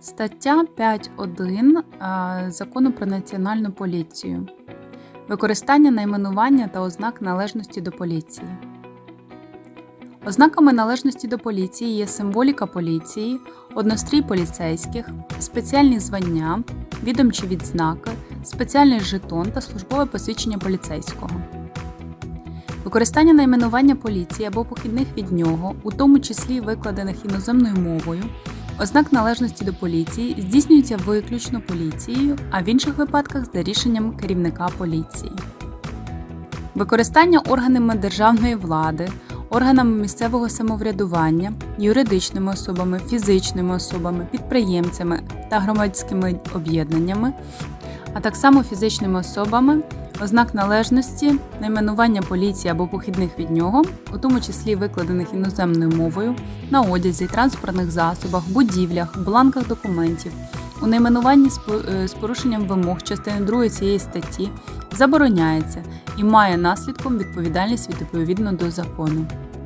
Стаття 5.1 Закону про національну поліцію. Використання найменування та ознак належності до поліції. Ознаками належності до поліції є символіка поліції, однострій поліцейських, спеціальні звання, відомчі відзнаки, спеціальний жетон та службове посвідчення поліцейського. Використання найменування поліції або похідних від нього, у тому числі викладених іноземною мовою, ознак належності до поліції здійснюється виключно поліцією, а в інших випадках за рішенням керівника поліції. Використання органами державної влади, органами місцевого самоврядування, юридичними особами, фізичними особами, підприємцями та громадськими об'єднаннями, а так само фізичними особами, ознак належності, найменування поліції або похідних від нього, у тому числі викладених іноземною мовою, на одязі, транспортних засобах, будівлях, бланках документів, у найменуванні з е, порушенням вимог частини 2 цієї статті забороняється і має наслідком відповідальність відповідно до закону.